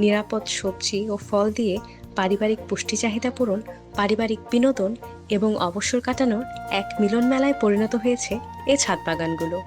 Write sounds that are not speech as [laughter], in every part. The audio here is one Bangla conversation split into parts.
নিরাপদ সবজি ও ফল দিয়ে পারিবারিক পুষ্টি চাহিদা পূরণ, পারিবারিক বিনোদন এবং অবসর কাটানোর এক মিলন মেলায় পরিণত হয়েছে এ ছাদ বাগানগুলো।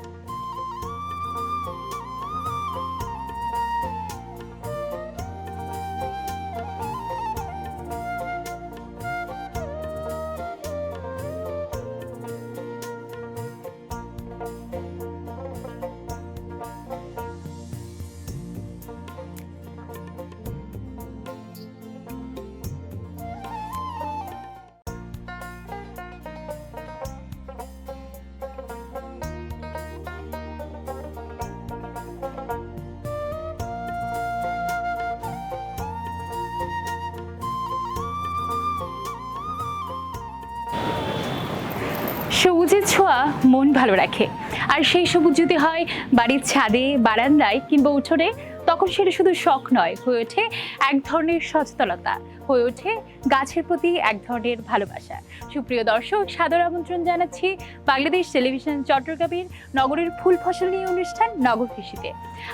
সবুজের ছোঁয়া মন ভালো রাখে। আর সেই সবুজ যদি হয় বাড়ির ছাদে, বারান্দায় কিংবা উঠোনে, তখন সেটা শুধু শখ নয়, হয়ে ওঠে এক ধরনের সচেতনতা, হয়ে ওঠে গাছের প্রতি এক ধরনের ভালোবাসা। সুপ্রিয় দর্শক, সাদর আমন্ত্রণ জানাচ্ছি বাংলাদেশ টেলিভিশন চট্টগ্রামের নগরের ফুল ফসল নিয়ে অনুষ্ঠান নগর কৃষিতে।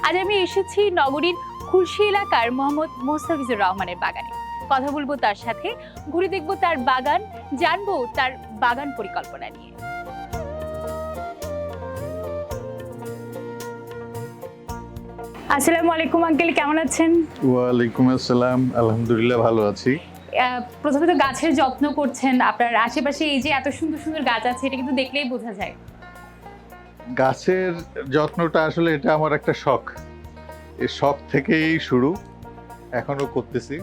আজ আমি এসেছি নগরীর খুলশি এলাকার মোহাম্মদ মোস্তাফিজুর রহমানের বাগানে। কথা বলব তার সাথে, ঘুরে দেখব তার বাগান, জানব তার বাগান পরিকল্পনা নিয়ে। আসসালামু আলাইকুম আঙ্কেল কেমন আছেন? ওয়ালাইকুম আসসালাম আলহামদুলিল্লাহ ভালো আছি। প্রথমে তো গাছের যত্ন করছেন আপনার আশেপাশে এই যে এত সুন্দর সুন্দর গাছ আছে এটা কিন্তু দেখলেই বোঝা যায়। গাছের যত্নটা আসলে এটা আমার একটা শখ। এই শখ থেকেই শুরু এখনও করতেছি।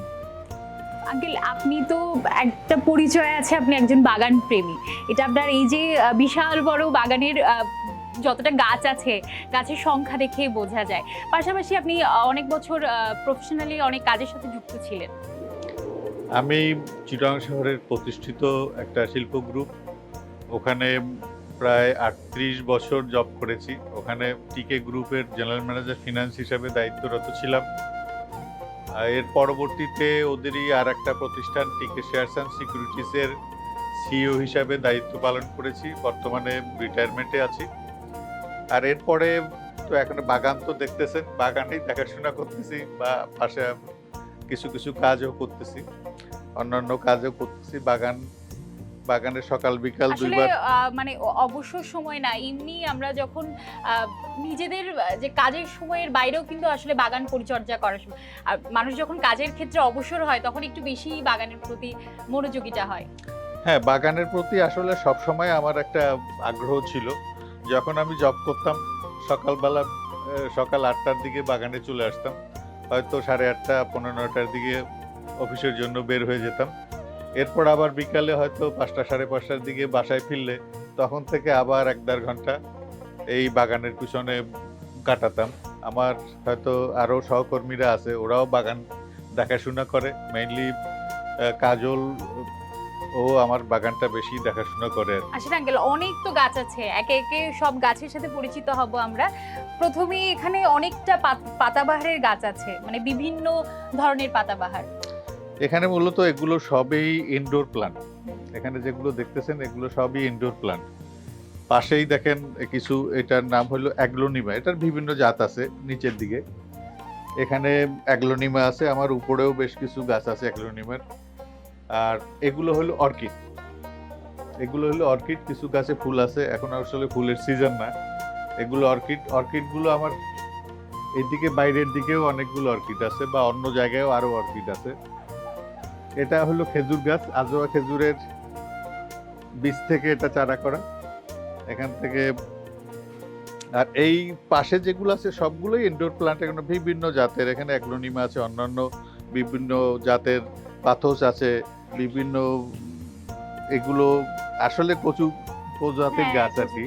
আঙ্কেল আপনি তো একটা পরিচয় আছে আপনি একজন বাগান প্রেমী। এটা আপনার এই যে বিশাল বড় বাগানের যতটা গাছ আছে, গাছের সংখ্যা দেখে বোঝা যায়। পাশাপাশি আপনি অনেক বছর প্রফেশনালি অনেক কাজের সাথে যুক্ত ছিলেন। আমি চিটাং শহরের প্রতিষ্ঠিত একটা শিল্প গ্রুপ ওখানে প্রায় আটত্রিশ বছর জব করেছি। ওখানে টিকে গ্রুপের জেনারেল ম্যানেজার ফিনান্স হিসাবে দায়িত্বরত ছিলাম। এর পরবর্তীতে ওদেরই আর একটা প্রতিষ্ঠান টিকে শেয়ারস অ্যান্ড সিকিউরিটিসের সিইও হিসাবে দায়িত্ব পালন করেছি। বর্তমানে রিটায়ারমেন্টে আছি। আর এরপরে তো এখন বাগান তো দেখতেছেন বাগানেই দেখাশোনা করতেছি বা পাশে কিছু কিছু কাজও করতেছি অন্যান্য কাজও করতেছি বাগান বাগানে সকাল বিকাল দুইবার। মানে অবসর সময় না এমনি আমরা যখন নিজেদের যে কাজের সময়ের বাইরেও কিন্তু আসলে বাগান পরিচর্যা করার সময় আর মানুষ যখন কাজের ক্ষেত্রে অবসর হয় তখন একটু বেশি বাগানের প্রতি মনোযোগীটা হয়। হ্যাঁ বাগানের প্রতি আসলে সব সময় আমার একটা আগ্রহ ছিল। যখন আমি জব করতাম, সকালবেলা সকাল আটটার দিকে বাগানে চলে আসতাম। হয়তো সাড়ে আটটা, পনেরো নটার দিকে অফিসের জন্য বের হয়ে যেতাম। এরপর আবার বিকালে হয়তো পাঁচটা, সাড়ে পাঁচটার দিকে বাসায় ফিরলে তখন থেকে আবার এক দেড় ঘণ্টা এই বাগানের পিছনে কাটাতাম। আমার হয়তো আরও সহকর্মীরা আছে, ওরাও বাগান দেখাশোনা করে মেইনলি কাজল ও আমার বাগানটা বেশি দেখাশোনা করে আর আসলে আঙ্কেল অনেক তো গাছ আছে। একে একে সব গাছের সাথে পরিচিত হব আমরা। প্রথমে এখানে অনেকটা পাত- পাতাবাহারের গাছ আছে মানে বিভিন্ন ধরনের পাতাবাহার। এখানে মূলত এগুলো সবই ইনডোর প্লান্ট এখানে যেগুলো দেখতেছেন এগুলো সবই ইনডোর প্লান্ট পাশেই দেখেন কিছু এটার নাম হলো অ্যাগ্লোনিমা। এটার বিভিন্ন জাত আছে নিচের দিকে। এখানে অ্যাগ্লোনিমা আছে আমার উপরেও বেশ কিছু গাছ আছে অ্যাগ্লোনিমার। আর এগুলো হলো অর্কিড। এগুলো হলো অর্কিড, কিছু গাছে ফুল আছে, এখন আসলে ফুলের সিজন না। এগুলো অর্কিড, অর্কিডগুলো আমার এদিকে বাইরের দিকেও অনেকগুলো অর্কিড আছে, বা অন্য জায়গায়ও আরও অর্কিড আছে। এটা হলো খেজুর গাছ, আজোয়া খেজুরের বীজ থেকে এটা চারা করা। এখান থেকে আর এই পাশে যেগুলো আছে, সবগুলোই ইনডোর প্লান্ট এখানে বিভিন্ন জাতের, এখানে অ্যাগ্লোনিমা আছে, অন্যান্য বিভিন্ন জাতের, পাথস আছে বিভিন্ন এগুলো আসলে কচু প্রজাতির হ্যাঁ, গাছ আর কি।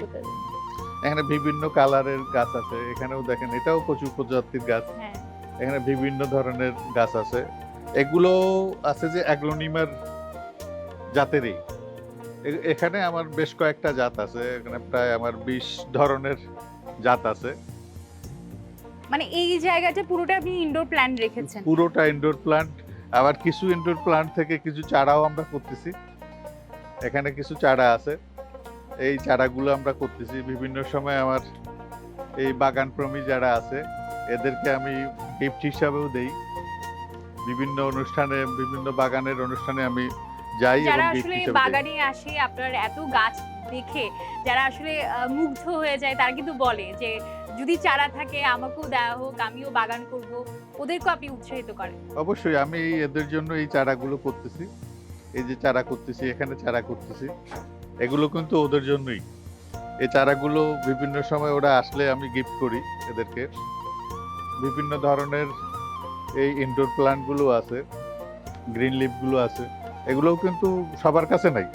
এখানে বিভিন্ন কালারের গাছ আছে এখানেও দেখেন এটাও কচু প্রজাতির গাছ। হ্যাঁ। এখানে বিভিন্ন ধরনের গাছ আছে। এগুলো আছে যে অ্যাগ্লোনিমার জাতেরই। এখানে আমার বেশ কয়েকটা জাত আছে এখানে প্রায় আমার বিশ ধরনের জাত আছে। মানে এই জায়গাটা পুরোটা আপনি ইনডোর প্ল্যান্ট রেখেছেন। পুরোটা ইনডোর প্লান্ট আবার কিছু ইনডোর প্লান্ট থেকে কিছু চারাও আমরা করতেছি। এখানে কিছু চারা আছে। এই চারাগুলো আমরা করতেছি। বিভিন্ন সময় আমার এই বাগান প্রেমী যারা আছে এদেরকে আমি গিফট হিসাবেও দেই। বিভিন্ন অনুষ্ঠানে বিভিন্ন বাগানের অনুষ্ঠানে আমি যাই এবং গিফট হিসাবে। বাগানে আসে আপনার এত গাছ দেখে যারা আসলে মুগ্ধ হয়ে যায় তারা কিন্তু বলে যে যদি চারা থাকে, আমাকেও দেওয়া হোক, আমিও বাগান করব, ওদেরকেও আপনি উৎসাহিত করেন। অবশ্যই, আমি এদের জন্য এই চারাগুলো করতেছি। এই যে চারা করতেছি, এখানে চারা করতেছি, এগুলো কিন্তু ওদের জন্যই। এই চারাগুলো বিভিন্ন সময় ওরা আসলে আমি গিফট করি এদেরকে। বিভিন্ন ধরনের এই ইনডোর প্লান্টগুলো আছে গ্রিন লিফগুলো আছে, এগুলোও কিন্তু সবার কাছে নাই।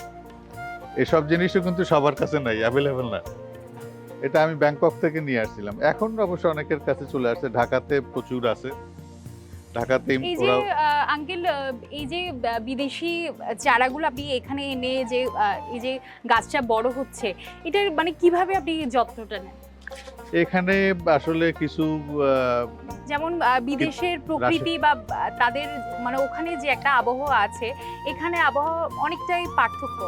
এসব জিনিসও কিন্তু সবার কাছে নাই অ্যাভেলেবেল না। এটা আমি ব্যাংকক থেকে নিয়ে আসছিলাম। এখন অবশ্য অনেকের কাছে চলে আসছে ঢাকাতে প্রচুর আছে। ঢাকাতে এই যে আঙ্কেল এই যে বিদেশি চারাগুলো আপনি এখানে এনে যে এই যে গাছটা বড় হচ্ছে এটার মানে কীভাবে আপনি যত্নটা নেন? এখানে আসলে কিছু যেমন বিদেশের প্রকৃতি বা তাদের মানে ওখানে যে একটা আবহাওয়া আছে এখানে আবহাওয়া অনেকটাই পার্থক্য।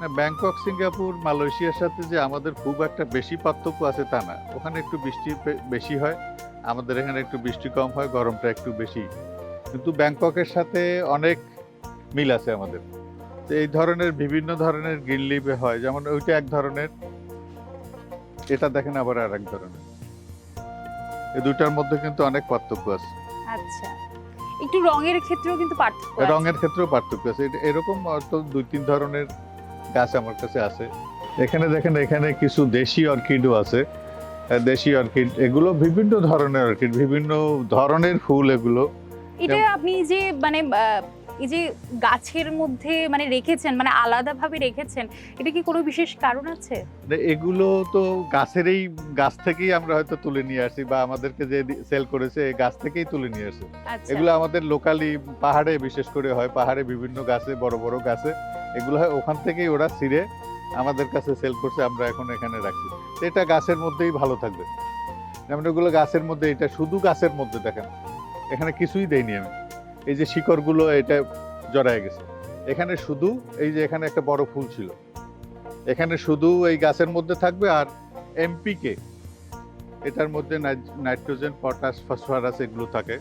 ব্যাংকক সিঙ্গাপুর মালয়েশিয়ার সাথে যে আমাদের খুব একটা বেশি পার্থক্য আছে তা না। ওখানে একটু বৃষ্টি বেশি হয় আমাদের এখানে একটু বৃষ্টি কম হয় গরমটা একটু বেশি। কিন্তু ব্যাংককের সাথে অনেক মিল আছে আমাদের। তো এই ধরনের বিভিন্ন ধরনের গ্রিন লিপে হয় যেমন ওইটা এক ধরনের এটা দেখেন আবার আর এক ধরনের। এই দুটার মধ্যে কিন্তু অনেক পার্থক্য আছে। আচ্ছা। একটু রঙের ক্ষেত্রেও কিন্তু পার্থক্য রঙের ক্ষেত্রেও পার্থক্য আছে। এরকম দুই তিন ধরনের গাছ আমার কাছে আছে। এখানে দেখেন এখানে কিছু দেশি অর্কিডও আছে। দেশি অর্কিড এগুলো বিভিন্ন ধরনের অর্কিড বিভিন্ন ধরনের ফুল এগুলো। এটা আপনি যে মানে এই যে গাছের মধ্যে মানে রেখেছেন মানে আলাদাভাবে রেখেছেন এটা কি কোনো বিশেষ কারণ আছে? মানে এগুলো তো গাছেরই গাছ থেকেই আমরা হয়তো তুলে নিয়ে আসি বা আমাদেরকে যে সেল করেছে এই গাছ থেকেই তুলে নিয়ে আসি। আচ্ছা। এগুলো আমাদের লোকালি পাহাড়ে বিশেষ করে হয় পাহাড়ে বিভিন্ন গাছে বড় বড় গাছে। এগুলো হয় ওখান থেকেই ওরা ছিঁড়ে আমাদের কাছে সেল করছে, আমরা এখন এখানে রাখছি। এটা গাছের মধ্যেই ভালো থাকবে। যেমন এগুলো গাছের মধ্যে, এটা শুধু গাছের মধ্যে দেখেন, এখানে কিছুই দেইনি আমি। এই যে শিকড়গুলো, এটা জড়ায় গেছে। এখানে শুধু, এই যে এখানে একটা বড় ফুল ছিল। এখানে শুধু এই গাছের মধ্যে থাকবে আর এমপিকে এটার মধ্যে নাইট্রোজেন, পটাশ, ফসফরাস এগুলো থাকে।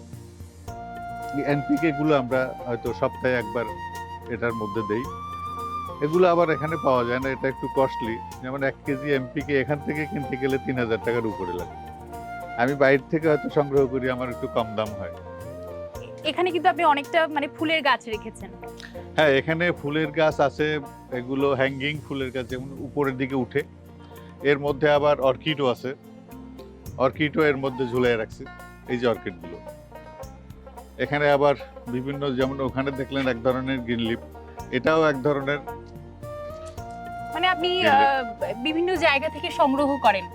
এনপিকে গুলো আমরা হয়তো সপ্তাহে একবার এটার মধ্যে দেই। এগুলো আবার এখানে পাওয়া যায় না এটা একটু কস্টলি যেমন এক কেজি এমপিকে এখান থেকে কিনতে গেলে তিন হাজার টাকার উপরে লাগে। আমি বাইরে থেকে হয়তো সংগ্রহ করি আমার একটু কম দাম হয়। এখানে কিন্তু আপনি অনেকটা মানে ফুলের গাছ রেখেছেন। হ্যাঁ এখানে ফুলের গাছ আছে এগুলো হ্যাঙ্গিং ফুলের গাছ যেমন উপরের দিকে উঠে। এর মধ্যে আবার অর্কিডও আছে। অর্কিডও এর মধ্যে ঝুলিয়ে রাখছি এই যে অর্কিডগুলো এখানে আবার বিভিন্ন যেমন ওখানে দেখলেন এক ধরনের গ্রিন লিপ এটাও এক ধরনের মানে আপনি বিভিন্ন জায়গা থেকে সংগ্রহ করেন।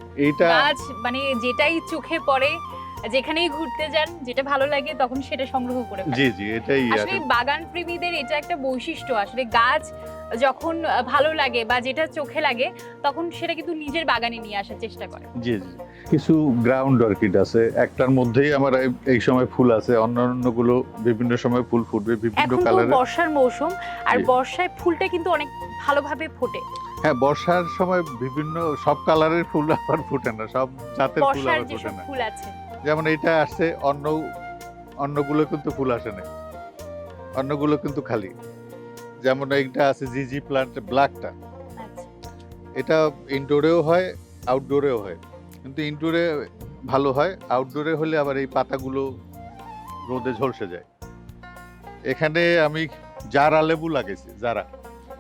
গাছ মানে যেটাই চোখে পড়ে যেখানেই ঘুরতে যান যেটা ভালো লাগে তখন সেটা সংগ্রহ করে জি জি এটাই আসলে বাগান প্রেমীদের এটা একটা বৈশিষ্ট্য। আসলে গাছ যখন ভালো লাগে বা যেটা চোখে লাগে তখন সেটা কিন্তু নিজের বাগানে নিয়ে আসার চেষ্টা করে। জি জি। কিছু গ্রাউন্ড অর্কিড আছে। একটার মধ্যেই আমার এই- সময় ফুল আছে। অন্যান্যগুলো বিভিন্ন সময় ফুল ফুটবে বিভিন্ন এখন বর্ষার মৌসুম আর বর্ষায় ফুলটা কিন্তু অনেক ভালোভাবে ফোটে। হ্যাঁ বর্ষার সময় বিভিন্ন সব কালারের ফুল [laughs] আবার ফুটে না সব জাতের ফুল আবার ফুটে না। ফুল আছে। যেমন এটা আসছে অন্য অন্যগুলো কিন্তু ফুল আসে না। অন্যগুলো কিন্তু খালি। যেমন এইটা আছে জিজি প্লান্ট ব্ল্যাকটা এটা ইনডোরেও হয় আউটডোরেও হয়। কিন্তু ইনডোরে ভালো হয় আউটডোরে হলে আবার এই পাতাগুলো রোদে ঝলসে যায়। এখানে আমি জারা লেবু লাগাইছি জারা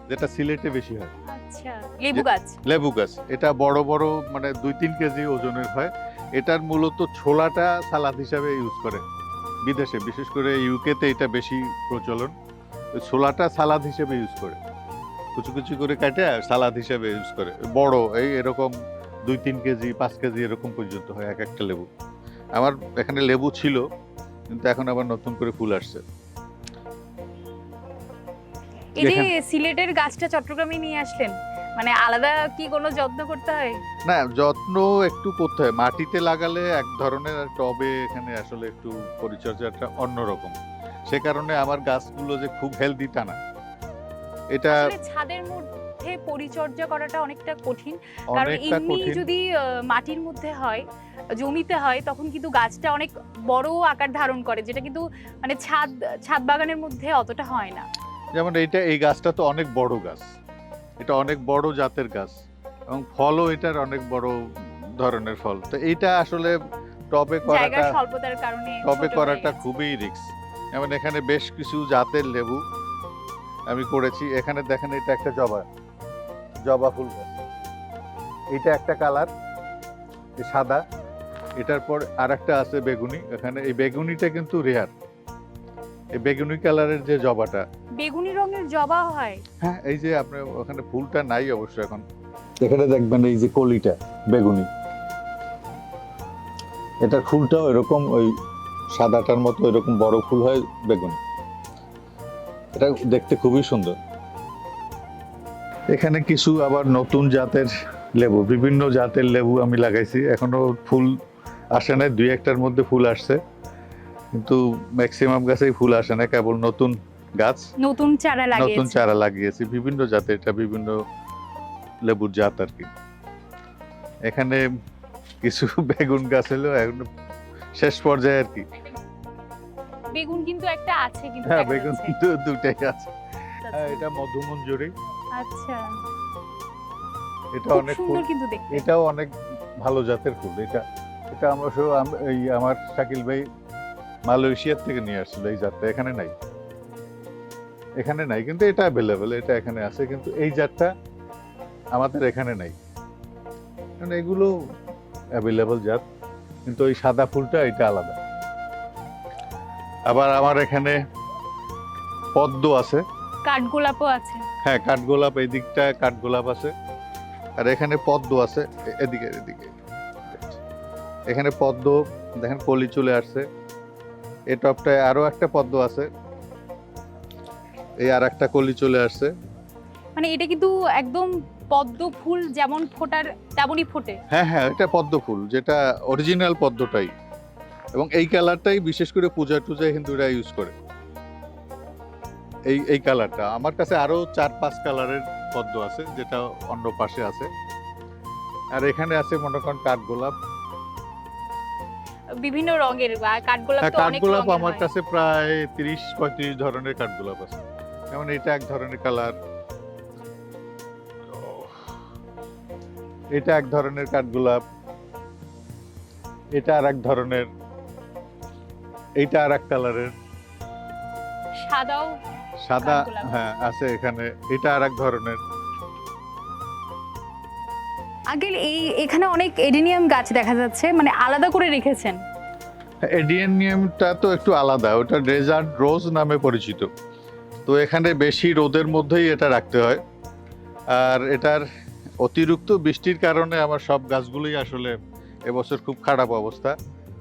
যেটা সিলেটে বেশি হয়। আচ্ছা লেবু গাছ? লেবু গাছ। এটা বড় বড় মানে দুই তিন কেজি ওজনের হয়। এটার মূলত ছোলাটা সালাদ হিসাবে ইউজ করে বিদেশে বিশেষ করে ইউকেতে এটা বেশি প্রচলন। ছোলাটা সালাদ হিসেবে ইউজ করে। কুচু কুচু করে কাটে সালাদ হিসেবে ইউজ করে। বড় এই এরকম দুই তিন কেজি পাঁচ কেজি এরকম পর্যন্ত হয় এক একটা লেবু। আমার এখানে লেবু ছিল কিন্তু এখন আবার নতুন করে ফুল আসছে। এই যে সিলেটের গাছটা চট্টগ্রামে নিয়ে আসলেন। মানে আলাদা কি কোনো যত্ন করতে হয়? না যত্ন একটু করতে হয়। মাটিতে লাগালে এক ধরনের টবে এখানে আসলে একটু পরিচর্যাটা অন্যরকম। সে কারণে আমার গাছগুলো যে খুব হেলদি তা না। এটা ছাদের মধ্যে পরিচর্যা করাটা অনেকটা কঠিন। কারণ এমনি যদি মাটির মধ্যে হয় জমিতে হয় তখন কিন্তু গাছটা অনেক বড় আকার ধারণ করে যেটা কিন্তু মানে ছাদ ছাদ বাগানের মধ্যে অতটা হয় না। যেমন এইটা এই গাছটা তো অনেক বড় গাছ। এটা অনেক বড় জাতের গাছ এবং ফলও এটার অনেক বড় ধরনের ফল। তো এইটা আসলে টবে করাটা টবে করাটা খুবই রিস্ক। যেমন এখানে বেশ কিছু জাতের লেবু আমি করেছি। এখানে দেখেন এটা একটা জবা জবা ফুল গাছ। এটা একটা কালার সাদা। এটার পর আর একটা আছে বেগুনি। এখানে এই বেগুনিটা কিন্তু রেয়ার এই বেগুনি কালারের যে জবাটা। বেগুনি রঙের জবা হয়। হ্যাঁ এই যে আপনার ওখানে ফুলটা নাই অবশ্য এখন। এখানে দেখবেন এই যে কলিটা বেগুনি। এটার ফুলটাও এরকম ওই সাদাটার মতো এরকম বড় ফুল হয় বেগুনি। এটা দেখতে খুবই সুন্দর। এখানে কিছু আবার নতুন জাতের লেবু বিভিন্ন জাতের লেবু আমি লাগাইছি। এখনও ফুল আসে না দুই একটার মধ্যে ফুল আসছে। কিন্তু ম্যাক্সিমাম গাছেই ফুল আসে না কেবল নতুন গাছ নতুন চারা নতুন চারা লাগিয়েছি বিভিন্ন জাতের এটা বিভিন্ন লেবুর জাত আর কি। এখানে কিছু [laughs] বেগুন গাছ হলো এখন শেষ পর্যায়ে আর কি। বেগুন কিন্তু একটা আছে কিন্তু হ্যাঁ বেগুন। দু- দুটাই আছে। হ্যাঁ, এটা মধুমঞ্জুরি। আচ্ছা। এটা অনেক ফুল। সুন্দর কিন্তু দেখতে। এটাও অনেক ভালো জাতের ফুল। এটা এটা আমরা সব এই আমার শাকিল ভাই মালয়েশিয়ার থেকে নিয়ে আসছিল এই জাতটা এখানে নাই। এখানে নাই কিন্তু এটা অ্যাভেলেবেল এটা এখানে আছে কিন্তু এই জাতটা আমাদের এখানে নাই। কারণ এগুলো অ্যাভেলেবল জাত কিন্তু ওই সাদা ফুলটা এটা আলাদা। আবার আমার এখানে পদ্ম আছে। কাঠগোলাপও আছে। হ্যাঁ কাঠগোলাপ এই দিকটা কাঠগোলাপ আছে। আর এখানে পদ্ম আছে এদিকে এদিকে। এখানে পদ্ম দেখেন কলি চলে আসছে। এই টপটায় আরও একটা পদ্ম আছে। এই আর একটা কলি চলে আসছে। মানে এটা কিন্তু একদম পদ্ম ফুল যেমন ফোটার তেমনই ফোটে। হ্যাঁ হ্যাঁ এটা পদ্ম ফুল যেটা অরিজিনাল পদ্মটাই। এবং এই কালারটাই বিশেষ করে পূজা টুজায় হিন্দুরা ইউজ করে। এই এই কালারটা আমার কাছে আরও চার পাঁচ কালারের পদ্ম আছে যেটা অন্য পাশে আছে। আর এখানে আছে মনে করেন কাঠগোলাপ বিভিন্ন রঙের কাঠগোলাপ হ্যাঁ তো অনেক কাঠগোলাপ আমার কাছে প্রায় তিরিশ পঁয়ত্রিশ ধরনের কাঠগোলাপ আছে। যেমন এটা এক ধরনের কালার। এটা এক ধরনের কাঠগোলাপ। এটা আর এক ধরনের। এইটা আর এক কালারের। সাদাও সাদা হ্যাঁ আছে এখানে। এটা আর এক ধরনের। আগে এই এখানে অনেক এডেনিয়াম গাছ দেখা যাচ্ছে মানে আলাদা করে রেখেছেন। এডিএনিয়ামটা তো একটু আলাদা ওটা ডেজার্ট রোজ নামে পরিচিত। তো এখানে বেশি রোদের মধ্যেই এটা রাখতে হয়। আর এটার অতিরিক্ত বৃষ্টির কারণে আমার সব গাছগুলোই আসলে এবছর খুব খারাপ অবস্থা।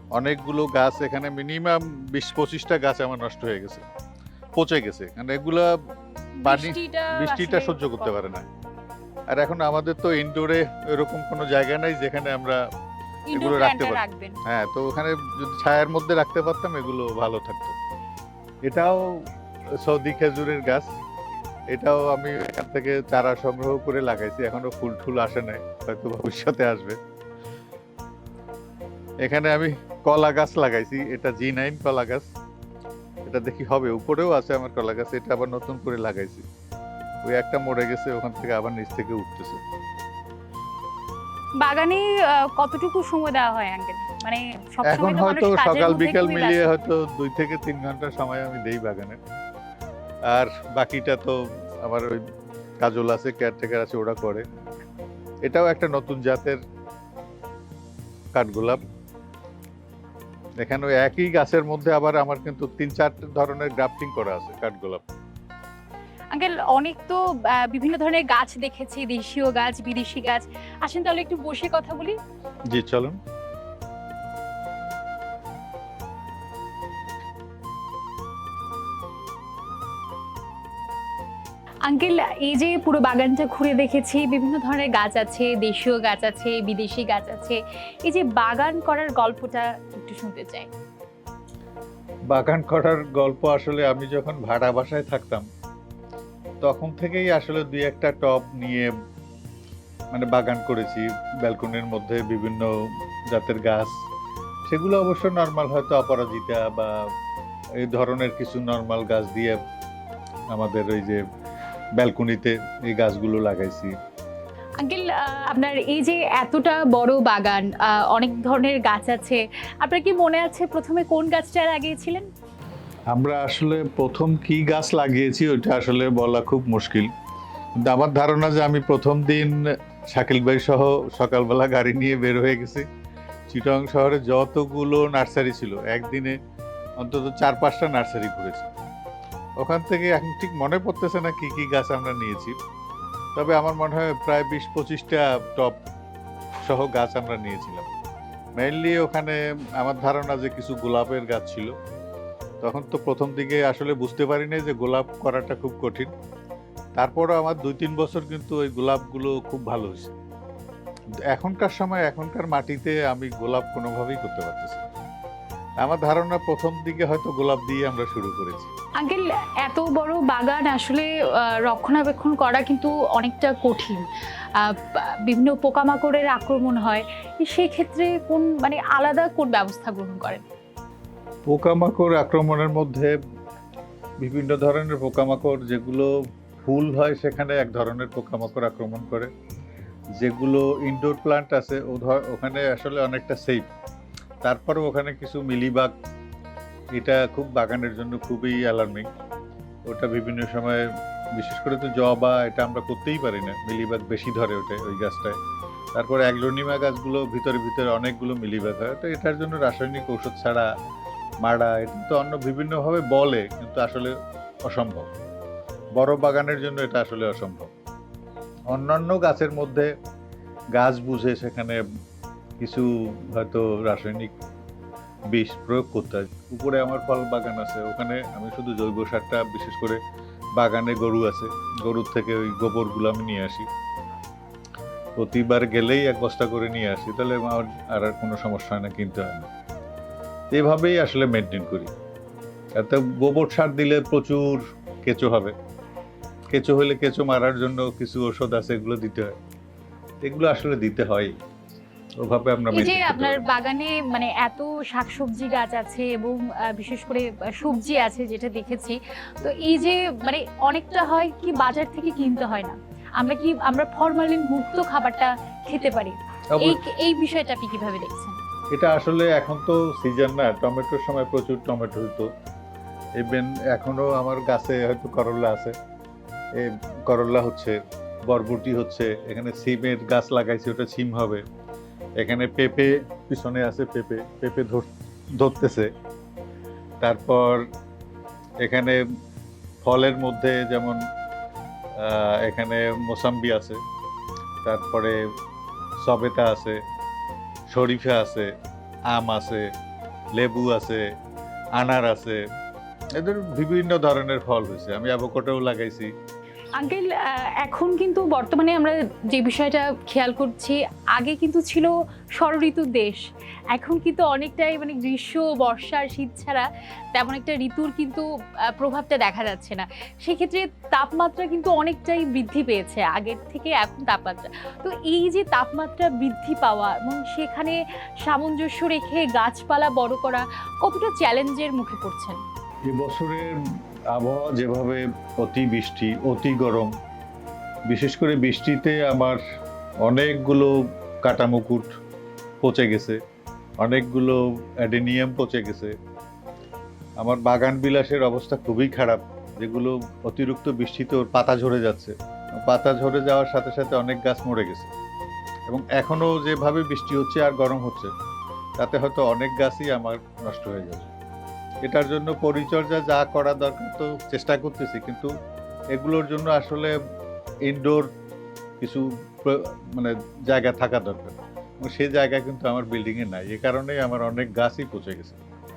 অনেকগুলো গাছ এখানে মিনিমাম বিশ পঁচিশটা গাছ আমার নষ্ট হয়ে গেছে পচে গেছে। কারণ এগুলা পানি- বৃষ্টিটা বৃষ্টিটা সহ্য করতে পারে না। আর এখন আমাদের তো ইনডোরে এরকম কোনো জায়গা নাই যেখানে আমরা এগুলো রাখতে পারি। হ্যাঁ তো ওখানে যদি ছায়ার মধ্যে রাখতে পারতাম এগুলো ভালো থাকতো। এটাও সৌদি খেজুরের গাছ। এটাও আমি এখান থেকে চারা সংগ্রহ করে লাগাইছি। এখনও ফুল টুল আসে নাই হয়তো ভবিষ্যতে আসবে। এখানে আমি কলা গাছ লাগাইছি। এটা জি নাইন কলা গাছ। এটা দেখি হবে। উপরেও আছে আমার কলা গাছ। এটা আবার নতুন করে লাগাইছি। ওই একটা মরে গেছে ওখান থেকে আবার নিচ থেকে উঠতেছে। বাগানে কতটুকু সময় দেওয়া হয় আঙ্কেল? মানে এখন তো হয়তো সকাল বিকাল মিলিয়ে হয়তো দুই থেকে তিন ঘণ্টা সময় আমি দেই বাগানে। আর বাকিটা তো আমার ওই কাজল আছে কেয়ারটেকার আছে ওরা করে। এটাও একটা নতুন জাতের কাঠগোলাপ। এখানে ওই একই গাছের মধ্যে আবার আমার কিন্তু তিন চার ধরনের গ্রাফটিং করা আছে কাঠগোলাপ। আঙ্কেল অনেক তো বিভিন্ন ধরনের গাছ দেখেছি দেশীয় গাছ বিদেশি গাছ। আসেন তাহলে একটু বসে কথা বলি। জি চলুন। আঙ্কেল এই যে পুরো বাগানটা ঘুরে দেখেছি বিভিন্ন ধরনের গাছ আছে দেশীয় গাছ আছে বিদেশি গাছ আছে। এই যে বাগান করার গল্পটা একটু শুনতে চাই। বাগান করার গল্প আসলে আমি যখন ভাড়া বাসায় থাকতাম তখন থেকেই আসলে দুই একটা টব নিয়ে মানে বাগান করেছি, ব্যালকনির মধ্যে বিভিন্ন জাতের গাছ। সেগুলো অবশ্য নর্মাল হয়তো অপরাজিতা বা এই ধরনের কিছু নর্মাল গাছ দিয়ে আমাদের ওই যে ব্যালকনিতে এই গাছগুলো লাগাইছি। আঙ্কেল আপনার এই যে এতটা বড় বাগান অনেক ধরনের গাছ আছে। আপনার কি মনে আছে প্রথমে কোন গাছটা লাগিয়েছিলেন? আমরা আসলে প্রথম কি গাছ লাগিয়েছি ওইটা আসলে বলা খুব মুশকিল। কিন্তু আমার ধারণা যে আমি প্রথম দিন শাকিল ভাই সহ সকালবেলা গাড়ি নিয়ে বের হয়ে গেছি। চিটং শহরে যতগুলো নার্সারি ছিল, একদিনে অন্তত চার পাঁচটা নার্সারি ঘুরেছি। ওখান থেকে এখন ঠিক মনে পড়তেছে না কি কি গাছ আমরা নিয়েছি। তবে আমার মনে হয় প্রায় বিশ পঁচিশটা টপ সহ গাছ আমরা নিয়েছিলাম। মেইনলি ওখানে আমার ধারণা যে কিছু গোলাপের গাছ ছিল। তখন তো প্রথম দিকে আসলে বুঝতে পারিনি যে গোলাপ করাটা খুব কঠিন। তারপরও আমার দুই তিন বছর কিন্তু ওই গোলাপগুলো খুব ভালো হয়েছে। এখনকার সময় এখনকার মাটিতে আমি গোলাপ কোনোভাবেই করতে পারতেছি আমার ধারণা প্রথম দিকে হয়তো গোলাপ দিয়ে আমরা শুরু করেছি। আঙ্কেল, এত বড় বাগান আসলে রক্ষণাবেক্ষণ করা কিন্তু অনেকটা কঠিন। বিভিন্ন পোকামাকড়ের আক্রমণ হয়। সেই ক্ষেত্রে কোন মানে আলাদা কোন ব্যবস্থা গ্রহণ করেন? পোকামাকড় আক্রমণের মধ্যে বিভিন্ন ধরনের পোকামাকড়, যেগুলো ফুল হয় সেখানে এক ধরনের পোকামাকড় আক্রমণ করে। যেগুলো ইনডোর প্লান্ট আছে, ও ওখানে আসলে অনেকটা সেফ তারপরে ওখানে কিছু মিলিবাগ, এটা খুব বাগানের জন্য খুবই অ্যালার্মিং ওটা বিভিন্ন সময়, বিশেষ করে তো জবা, এটা আমরা করতেই পারি না। মিলিবাগ বেশি ধরে ওঠে ওই গাছটায়। তারপরে অ্যাগ্লোনিমা গাছগুলো ভিতরে ভিতরে অনেকগুলো মিলিবাগ হয়। তো এটার জন্য রাসায়নিক ঔষধ ছাড়া মারা, এটা তো অন্য বিভিন্নভাবে বলে, কিন্তু আসলে অসম্ভব। বড় বাগানের জন্য এটা আসলে অসম্ভব। অন্যান্য গাছের মধ্যে গাছ বুঝে সেখানে কিছু হয়তো রাসায়নিক বিষ প্রয়োগ করতে হয়। উপরে আমার ফল বাগান আছে, ওখানে আমি শুধু জৈব সারটা, বিশেষ করে বাগানে গরু আছে, গরুর থেকে ওই গোবরগুলো আমি নিয়ে আসি। প্রতিবার গেলেই এক বস্তা করে নিয়ে আসি, তাহলে আমার আর আর কোনো সমস্যা হয় না, কিনতে হয় না। এভাবেই আসলে মেনটেন করি। এত গোবর সার দিলে প্রচুর কেঁচো হবে। কেঁচো হলে কেঁচো মারার জন্য কিছু ওষুধ আছে এগুলো দিতে হয়। এগুলো আসলে দিতে হয়। ওভাবে আমরা এই যে আপনার বাগানে মানে এত শাকসবজি গাছ আছে এবং বিশেষ করে সবজি আছে যেটা দেখেছি তো এই যে মানে অনেকটা হয় কি বাজার থেকে কিনতে হয় না। আমরা কি আমরা ফরমালিন মুক্ত খাবারটা খেতে পারি? এই এই বিষয়টা আপনি কীভাবে দেখছেন? এটা আসলে এখন তো সিজন না, টমেটোর সময় প্রচুর টমেটো হতো ইভেন এখনও আমার গাছে হয়তো করল্লা আছে। এ করল্লা হচ্ছে, বরবটি হচ্ছে, এখানে সিমের গাছ লাগাইছি, ওটা সিম হবে। এখানে পেঁপে, পিছনে আছে পেঁপে পেঁপে ধর- ধরতেছে। তারপর এখানে ফলের মধ্যে যেমন এখানে মোসাম্বি আছে। তারপরে সবেতা আছে। শরীফা আছে, আম আছে, লেবু আছে, আনার আছে। এদের বিভিন্ন ধরনের ফল হয়েছে। আমি অ্যাভোকাডোও লাগাইছি। আঙ্কেল এখন কিন্তু বর্তমানে আমরা যে বিষয়টা খেয়াল করছি, আগে কিন্তু ছিল ষড়ঋতুর দেশ। এখন কিন্তু অনেকটাই মানে গ্রীষ্ম, বর্ষা, শীত ছাড়া তেমন একটা ঋতুর কিন্তু প্রভাবটা দেখা যাচ্ছে না। সেক্ষেত্রে তাপমাত্রা কিন্তু অনেকটাই বৃদ্ধি পেয়েছে, আগের থেকে এখন তাপমাত্রা। তো এই যে তাপমাত্রা বৃদ্ধি পাওয়া এবং সেখানে সামঞ্জস্য রেখে গাছপালা বড় করা, কতটা চ্যালেঞ্জের মুখে পড়ছেন? এবছরের আবহাওয়া যেভাবে অতি বৃষ্টি, অতি গরম, বিশেষ করে বৃষ্টিতে আমার অনেকগুলো কাটা মুকুট পচে গেছে, অনেকগুলো অ্যাডেনিয়াম পচে গেছে। আমার বাগান বিলাসের অবস্থা খুবই খারাপ, যেগুলো অতিরিক্ত বৃষ্টিতে ওর পাতা ঝরে যাচ্ছে। পাতা ঝরে যাওয়ার সাথে সাথে অনেক গাছ মরে গেছে। এবং এখনও যেভাবে বৃষ্টি হচ্ছে আর গরম হচ্ছে, তাতে হয়তো অনেক গাছই আমার নষ্ট হয়ে যাবে। এটার জন্য পরিচর্যা যা করা দরকার তো চেষ্টা করতেছি, কিন্তু এগুলোর জন্য আসলে ইনডোর কিছু মানে জায়গা থাকা দরকার। সেই জায়গা কিন্তু আমার বিল্ডিংয়ে নাই, এ কারণেই আমার অনেক গাছই পচে গেছে।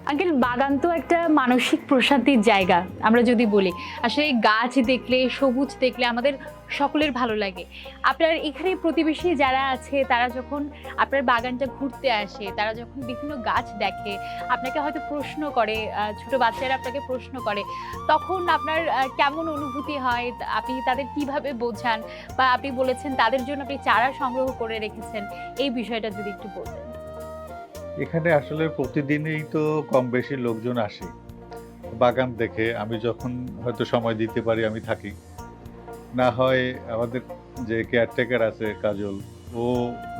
আঙ্কেল, বাগান তো একটা মানসিক প্রশান্তির জায়গা, আমরা যদি বলি। আসলে গাছ দেখলে, সবুজ দেখলে আমাদের সকলের ভালো লাগে। আপনার এখানে প্রতিবেশী যারা আছে, তারা যখন আপনার বাগানটা ঘুরতে আসে, তারা যখন বিভিন্ন গাছ দেখে, আপনাকে হয়তো প্রশ্ন করে ছোট বাচ্চারা আপনাকে প্রশ্ন করে, তখন আপনার কেমন অনুভূতি হয়? আপনি তাদের কীভাবে বোঝান? বা আপনি বলেছেন, তাদের জন্য আপনি চারা সংগ্রহ করে রেখেছেন। এই বিষয়টা যদি একটু বলতেন। এখানে আসলে প্রতিদিনই তো কম বেশি লোকজন আসে। বাগান দেখে আমি যখন হয়তো সময় দিতে পারি আমি থাকি। না হয় আমাদের যে কেয়ারটেকার আছে, কাজল, ও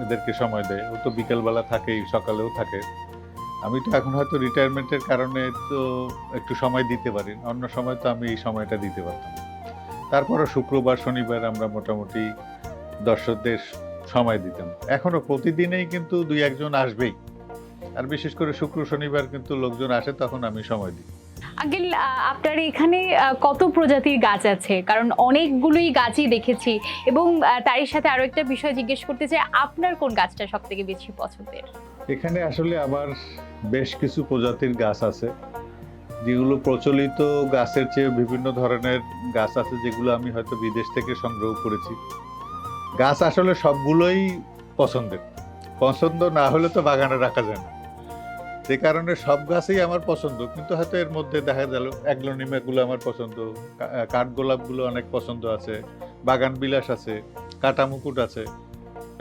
এদেরকে সময় দেয়। ও তো বিকেলবেলা থাকেই সকালেও থাকে। আমি তো এখন হয়তো রিটায়ারমেন্টের কারণে তো একটু সময় দিতে পারি। অন্য সময় তো আমি এই সময়টা দিতে পারতাম তারপরও শুক্রবার, শনিবার আমরা মোটামুটি দর্শকদের সময় দিতাম। এখনও প্রতিদিনেই কিন্তু দুই একজন আসবেই। আর বিশেষ করে শুক্র শনিবার কিন্তু লোকজন আসে তখন আমি সময় দিই। আঙ্কেল আপনার এখানে কত প্রজাতির গাছ আছে? কারণ অনেকগুলোই গাছই দেখেছি এবং তারই সাথে আরও একটা বিষয় জিজ্ঞেস করতে চাই আপনার কোন গাছটা সব থেকে বেশি পছন্দের? এখানে আসলে আমার বেশ কিছু প্রজাতির গাছ আছে যেগুলো প্রচলিত গাছের চেয়ে বিভিন্ন ধরনের গাছ আছে যেগুলো আমি হয়তো বিদেশ থেকে সংগ্রহ করেছি। গাছ আসলে সবগুলোই পছন্দের। পছন্দ না হলে তো বাগানে রাখা যায় না। সে কারণে সব গাছই আমার পছন্দ, কিন্তু হয়তো এর মধ্যে দেখা গেল অ্যাগ্লোনিমাগুলো আমার পছন্দ কাঠ গোলাপগুলো অনেক পছন্দ আছে, বাগান বিলাস আছে, কাটামুকুট আছে।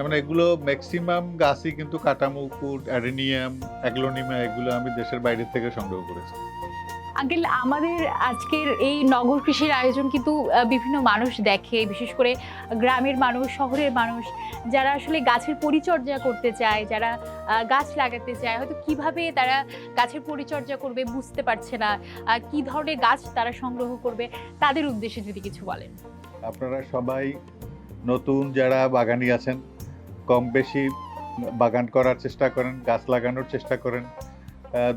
মানে এগুলো ম্যাক্সিমাম গাছই কিন্তু কাটা মুকুট অ্যাডেনিয়াম, অ্যাগ্লোনিমা, এগুলো আমি দেশের বাইরে থেকে সংগ্রহ করেছি। আঙ্কেল, আমাদের আজকের এই নগর কৃষির আয়োজন কিন্তু বিভিন্ন মানুষ দেখে, বিশেষ করে গ্রামের মানুষ, শহরের মানুষ, যারা আসলে গাছের পরিচর্যা করতে চায়, যারা গাছ লাগাতে চায়, হয়তো কীভাবে তারা গাছের পরিচর্যা করবে বুঝতে পারছে না কি ধরনের গাছ তারা সংগ্রহ করবে, তাদের উদ্দেশ্যে যদি কিছু বলেন। আপনারা সবাই নতুন যারা বাগানি আছেন, কম বেশি বাগান করার চেষ্টা করেন, গাছ লাগানোর চেষ্টা করেন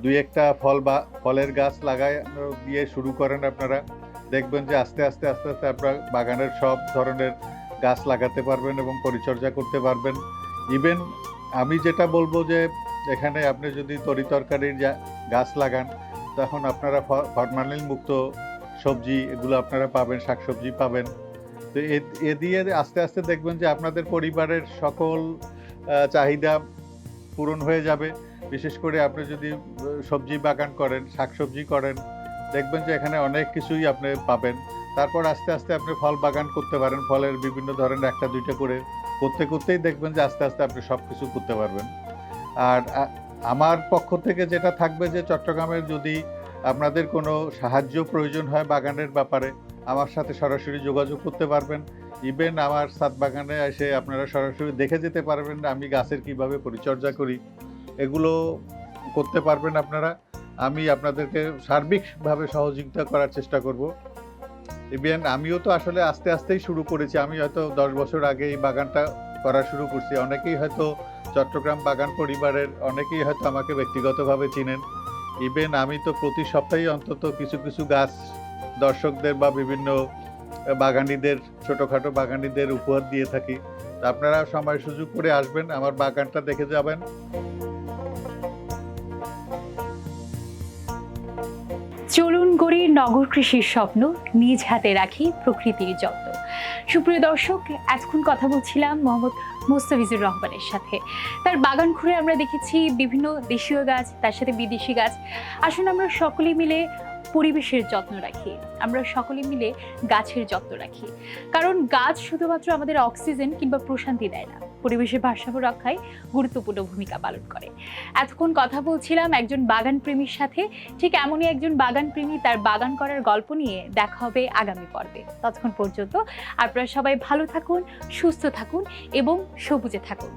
দুই একটা ফল বা ফলের গাছ লাগানো দিয়ে শুরু করেন আপনারা। দেখবেন যে আস্তে আস্তে আস্তে আস্তে আপনার বাগানের সব ধরনের গাছ লাগাতে পারবেন এবং পরিচর্যা করতে পারবেন। ইভেন আমি যেটা বলব যে, এখানে আপনি যদি তরি তরকারির গাছ লাগান, তখন আপনারা ফরমালিন মুক্ত সবজি এগুলো আপনারা পাবেন, শাকসবজি পাবেন। তো এ দিয়ে আস্তে আস্তে দেখবেন যে আপনাদের পরিবারের সকল চাহিদা পূরণ হয়ে যাবে। বিশেষ করে আপনি যদি সবজি বাগান করেন, শাকসবজি করেন, দেখবেন যে এখানে অনেক কিছুই আপনি পাবেন। তারপর আস্তে আস্তে আপনি ফল বাগান করতে পারেন, ফলের বিভিন্ন ধরনের একটা, দুইটা করে। করতে করতেই দেখবেন যে আস্তে আস্তে আপনি সব কিছু করতে পারবেন। আর আমার পক্ষ থেকে যেটা থাকবে যে চট্টগ্রামের যদি আপনাদের কোনো সাহায্য প্রয়োজন হয় বাগানের ব্যাপারে, আমার সাথে সরাসরি যোগাযোগ করতে পারবেন। ইভেন আমার সাত বাগানে এসে আপনারা সরাসরি দেখে যেতে পারবেন আমি গাছের কীভাবে পরিচর্যা করি। এগুলো করতে পারবেন আপনারা। আমি আপনাদেরকে সার্বিকভাবে সহযোগিতা করার চেষ্টা করব। ইভেন আমিও তো আসলে আস্তে আস্তেই শুরু করেছি। আমি হয়তো দশ বছর আগে এই বাগানটা করা শুরু করছি। অনেকেই হয়তো চট্টগ্রাম বাগান পরিবারের, অনেকেই হয়তো আমাকে ব্যক্তিগতভাবে চিনেন। ইভেন আমি তো প্রতি সপ্তাহে অন্তত কিছু কিছু গাছ দর্শকদের বা বিভিন্ন বাগানিদের, ছোটোখাটো বাগানিদের উপহার দিয়ে থাকি। আপনারা সময় সুযোগ করে আসবেন। আমার বাগানটা দেখে যাবেন। চলুন গড়ি নগর কৃষির স্বপ্ন নিজ হাতে রাখি প্রকৃতির যত্ন। সুপ্রিয় দর্শক, এতক্ষণ কথা বলছিলাম মোহাম্মদ মোস্তাফিজুর রহমানের সাথে। তার বাগান ঘুরে আমরা দেখেছি বিভিন্ন দেশীয় গাছ, তার সাথে বিদেশি গাছ। আসুন আমরা সকলে মিলে পরিবেশের যত্ন রাখি। আমরা সকলে মিলে গাছের যত্ন রাখি। কারণ গাছ শুধুমাত্র আমাদের অক্সিজেন কিংবা প্রশান্তি দেয় না, পরিবেশের ভারসাম্য রক্ষায় গুরুত্বপূর্ণ ভূমিকা পালন করে। এতক্ষণ কথা বলছিলাম একজন বাগান প্রেমীর সাথে, ঠিক এমনই একজন বাগান প্রেমী তার বাগান করার গল্প নিয়ে দেখা হবে আগামী পর্বে। ততক্ষণ পর্যন্ত আপনারা সবাই ভালো থাকুন, সুস্থ থাকুন এবং সবুজে থাকুন।